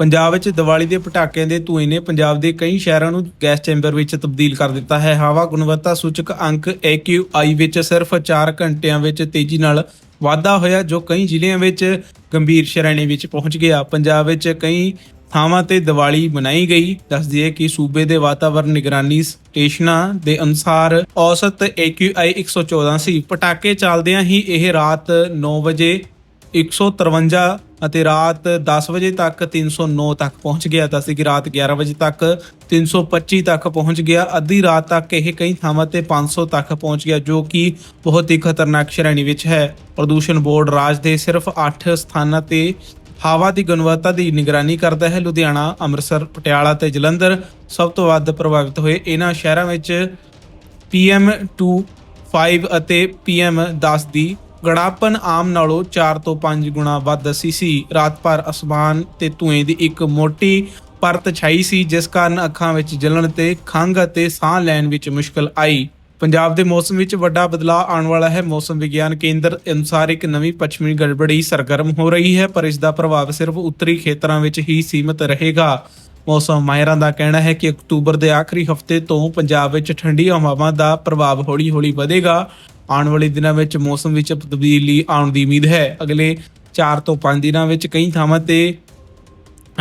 ਪੰਜਾਬ ਵਿੱਚ ਦੀਵਾਲੀ ਦੇ ਪਟਾਕਿਆਂ ਦੇ ਧੂਏ ਨੇ ਪੰਜਾਬ ਦੇ ਕਈ ਸ਼ਹਿਰਾਂ ਨੂੰ ਗੈਸ ਚੈਂਬਰ ਵਿੱਚ ਤਬਦੀਲ ਕਰ ਦਿੱਤਾ ਹੈ। ਹਵਾ ਗੁਣਵੱਤਾ ਸੂਚਕ ਅੰਕ AQI ਵਿੱਚ ਸਿਰਫ 4 ਘੰਟਿਆਂ ਵਿੱਚ ਤੇਜ਼ੀ ਨਾਲ ਵਾਧਾ ਹੋਇਆ, ਜੋ ਕਈ ਜ਼ਿਲ੍ਹਿਆਂ ਵਿੱਚ ਗੰਭੀਰ ਸ਼੍ਰੇਣੀ ਵਿੱਚ ਪਹੁੰਚ ਗਿਆ। ਪੰਜਾਬ ਵਿੱਚ ਕਈ ਥਾਵਾਂ ਤੇ ਦੀਵਾਲੀ ਮਨਾਈ ਗਈ। ਦੱਸ ਦਈਏ ਕਿ ਸੂਬੇ ਦੇ ਵਾਤਾਵਰਣ ਨਿਗਰਾਨੀ ਸਟੇਸ਼ਨਾਂ ਦੇ ਅਨੁਸਾਰ ਔਸਤ AQI 114 ਸੀ ਪਟਾਕੇ ਚੱਲਦਿਆਂ ਹੀ ਇਹ ਰਾਤ 9 ਵਜੇ 153 ਅਤੇ ਰਾਤ 10 ਵਜੇ ਤੱਕ 309 ਤੱਕ ਪਹੁੰਚ ਗਿਆ ਤਾਂ ਸੀ ਕਿ ਰਾਤ 11 ਵਜੇ ਤੱਕ 325 ਤੱਕ ਪਹੁੰਚ ਗਿਆ। ਅੱਧੀ ਰਾਤ ਤੱਕ ਇਹ ਕਈ ਥਾਵਾਂ ਤੇ 500 ਤੱਕ ਪਹੁੰਚ ਗਿਆ, ਜੋ ਕਿ ਬਹੁਤ ਹੀ ਖਤਰਨਾਕ ਸ਼੍ਰੇਣੀ ਵਿੱਚ ਹੈ। ਪ੍ਰਦੂਸ਼ਣ ਬੋਰਡ ਰਾਜ ਦੇ ਸਿਰਫ 8 ਸਥਾਨਾਂ ਤੇ ਹਵਾ ਦੀ ਗੁਣਵੱਤਾ ਦੀ ਨਿਗਰਾਨੀ ਕਰਦਾ ਹੈ। ਲੁਧਿਆਣਾ, ਅੰਮ੍ਰਿਤਸਰ, ਪਟਿਆਲਾ ਤੇ ਜਲੰਧਰ ਸਭ ਤੋਂ ਵੱਧ ਪ੍ਰਭਾਵਿਤ ਹੋਏ ਇਹਨਾਂ ਸ਼ਹਿਰਾਂ ਵਿੱਚ PM25 ਅਤੇ PM10 ਦੀ ਗੜਾਪਨ ਆਮ ਨਾਲੋਂ 4 ਤੋਂ 5 ਗੁਣਾ ਵੱਧ ਸੀ ਸੀ। ਰਾਤ ਭਰ ਅਸਮਾਨ ਤੇ ਧੂਏ ਦੀ ਇੱਕ ਮੋਟੀ ਪਰਤ ਛਾਈ ਸੀ, ਜਿਸ ਕਾਰਨ ਅੱਖਾਂ ਵਿੱਚ ਜਲਣ ਤੇ ਖੰਘ ਅਤੇ ਸਾਹ ਲੈਣ ਵਿੱਚ ਮੁਸ਼ਕਲ ਆਈ। ਪੰਜਾਬ ਦੇ ਮੌਸਮ ਵਿੱਚ ਵੱਡਾ ਬਦਲਾਅ ਆਉਣ ਵਾਲਾ ਹੈ। ਮੌਸਮ ਵਿਗਿਆਨ ਕੇਂਦਰ ਅਨੁਸਾਰ ਇੱਕ ਨਵੀਂ ਪੱਛਮੀ ਗੜਬੜੀ ਸਰਗਰਮ ਹੋ ਰਹੀ ਹੈ, ਪਰ ਇਸ ਦਾ ਪ੍ਰਭਾਵ ਸਿਰਫ ਉੱਤਰੀ ਖੇਤਰਾਂ ਵਿੱਚ ਹੀ ਸੀਮਿਤ ਰਹੇਗਾ। ਮੌਸਮ ਮਾਹਿਰਾਂ ਦਾ ਕਹਿਣਾ ਹੈ ਕਿ ਅਕਤੂਬਰ ਦੇ ਆਖਰੀ ਹਫ਼ਤੇ ਤੋਂ ਪੰਜਾਬ ਵਿੱਚ ਠੰਡੀ ਹਵਾਵਾਂ ਦਾ ਪ੍ਰਭਾਵ ਹੌਲੀ-ਹੌਲੀ ਵਧੇਗਾ। ਆਉਣ ਵਾਲੇ ਦਿਨਾਂ ਵਿੱਚ ਮੌਸਮ ਵਿੱਚ ਤਬਦੀਲੀ ਆਉਣ ਦੀ ਉਮੀਦ ਹੈ। ਅਗਲੇ 4 ਤੋਂ 5 ਦਿਨਾਂ ਵਿੱਚ ਕਈ ਥਾਵਾਂ ਤੇ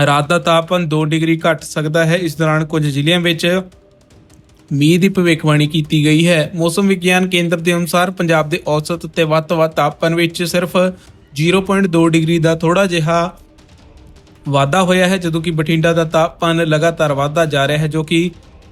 ਰਾਤ ਦਾ ਤਾਪਮਾਨ 2 ਡਿਗਰੀ ਘਟ ਸਕਦਾ ਹੈ। ਇਸ ਦੌਰਾਨ ਕੁਝ ਜ਼ਿਲ੍ਹਿਆਂ ਵਿੱਚ ਮੀਂਹ ਦੀ ਭਵਿੱਖਬਾਣੀ ਕੀਤੀ ਗਈ ਹੈ। ਮੌਸਮ ਵਿਗਿਆਨ ਕੇਂਦਰ ਦੇ ਅਨੁਸਾਰ ਪੰਜਾਬ ਦੇ ਔਸਤ ਤੇ ਵੱਧ ਤੋਂ ਵੱਧ ਤਾਪਮਾਨ ਵਿੱਚ ਸਿਰਫ 0.2 ਡਿਗਰੀ ਦਾ ਥੋੜਾ ਜਿਹਾ ਵਾਧਾ ਹੋਇਆ ਹੈ, ਜਦੋਂ ਕਿ ਬਠਿੰਡਾ ਦਾ ਤਾਪਮਾਨ ਲਗਾਤਾਰ ਵਧਦਾ ਜਾ ਰਿਹਾ ਹੈ, ਜੋ ਕਿ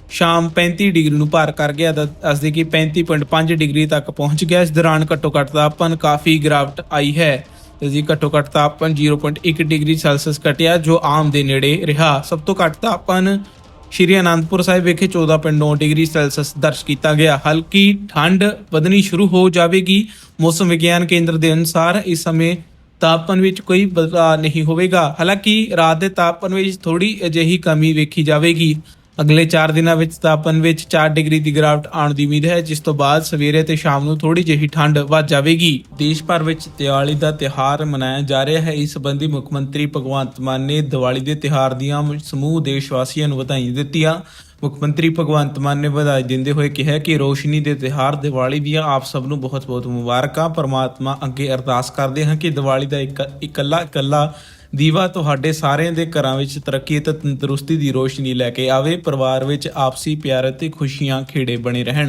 ਸ਼ਾਮ 35 ਡਿਗਰੀ ਨੂੰ ਪਾਰ ਕਰ ਗਿਆ, ਤਾਂ ਦੱਸਦੇ ਕਿ 35.5 ਡਿਗਰੀ ਤੱਕ ਪਹੁੰਚ ਗਿਆ। ਇਸ ਦੌਰਾਨ ਘੱਟੋ ਘੱਟ ਤਾਪਮਾਨ ਕਾਫੀ ਗਿਰਾਵਟ ਆਈ ਹੈ, ਤੇ ਜੀ ਘੱਟੋ ਘੱਟ ਤਾਪਮਾਨ 0.1 ਡਿਗਰੀ ਸੈਲਸੀਅਸ ਘਟਿਆ, ਜੋ ਆਮ ਦੇ ਨੇੜੇ ਰਿਹਾ। ਸਭ ਤੋਂ ਘੱਟ ਤਾਪਮਾਨ ਸ਼੍ਰੀ ਅਨੰਦਪੁਰ ਸਾਹਿਬ ਵਿਖੇ 14.9 ਡਿਗਰੀ ਸੈਲਸੀਅਸ ਦਰਜ ਕੀਤਾ ਗਿਆ। ਹਲਕੀ ਠੰਡ ਵਧਣੀ ਸ਼ੁਰੂ ਹੋ ਜਾਵੇਗੀ। ਮੌਸਮ ਵਿਗਿਆਨ ਕੇਂਦਰ ਦੇ ਅਨੁਸਾਰ ਇਸ ਸਮੇਂ ਤਾਪਮਾਨ ਵਿੱਚ ਕੋਈ ਬਦਲਾਅ ਨਹੀਂ ਹੋਵੇਗਾ। ਹਾਲਾਂਕਿ ਰਾਤ ਦੇ ਤਾਪਮਾਨ ਵਿੱਚ ਥੋੜੀ ਅਜਿਹੀ ਕਮੀ ਵੇਖੀ ਜਾਵੇਗੀ। ਅਗਲੇ 4 ਦਿਨਾਂ ਵਿੱਚ ਤਾਪਮਾਨ ਵਿੱਚ 4 ਡਿਗਰੀ ਦੀ ਗਿਰਾਵਟ ਆਉਣ ਦੀ ਉਮੀਦ ਹੈ, ਜਿਸ ਤੋਂ ਬਾਅਦ ਸਵੇਰੇ ਤੇ ਸ਼ਾਮ ਨੂੰ ਥੋੜੀ ਜਿਹੀ ਠੰਡ ਵੱਧ ਜਾਵੇਗੀ। ਦੇਸ਼ ਭਰ ਵਿੱਚ ਦੀਵਾਲੀ ਦਾ ਤਿਉਹਾਰ ਮਨਾਇਆ ਜਾ ਰਿਹਾ ਹੈ। ਇਸ ਸੰਬੰਧੀ ਮੁੱਖ ਮੰਤਰੀ ਭਗਵੰਤ ਮਾਨ ਨੇ ਦੀਵਾਲੀ ਦੇ ਤਿਉਹਾਰ ਦੀਆਂ ਸਮੂਹ ਦੇਸ਼ ਵਾਸੀਆਂ ਨੂੰ ਵਧਾਈਆਂ ਦਿੱਤੀਆਂ। ਮੁੱਖ ਮੰਤਰੀ ਭਗਵੰਤ ਮਾਨ ਨੇ ਵਧਾਈ ਦਿੰਦੇ ਹੋਏ ਕਿਹਾ ਕਿ ਰੋਸ਼ਨੀ ਦੇ ਤਿਉਹਾਰ ਦੀਵਾਲੀ ਦੀਆਂ ਆਪ ਸਭ ਨੂੰ ਬਹੁਤ-ਬਹੁਤ ਮੁਬਾਰਕਾਂ। ਪਰਮਾਤਮਾ ਅੱਗੇ ਅਰਦਾਸ ਕਰਦੇ ਹਾਂ ਕਿ ਦੀਵਾਲੀ ਦਾ ਇੱਕ ਇਕੱਲਾ ਇਕੱਲਾ ਦੀਵਾ ਤੁਹਾਡੇ ਸਾਰਿਆਂ ਦੇ ਘਰਾਂ ਵਿੱਚ ਤਰੱਕੀ ਅਤੇ ਤੰਦਰੁਸਤੀ ਦੀ ਰੋਸ਼ਨੀ ਲੈ ਕੇ ਆਵੇ, ਪਰਿਵਾਰ ਵਿੱਚ ਆਪਸੀ ਪਿਆਰ ਅਤੇ ਖੁਸ਼ੀਆਂ ਖੇੜੇ ਬਣੇ ਰਹਿਣ।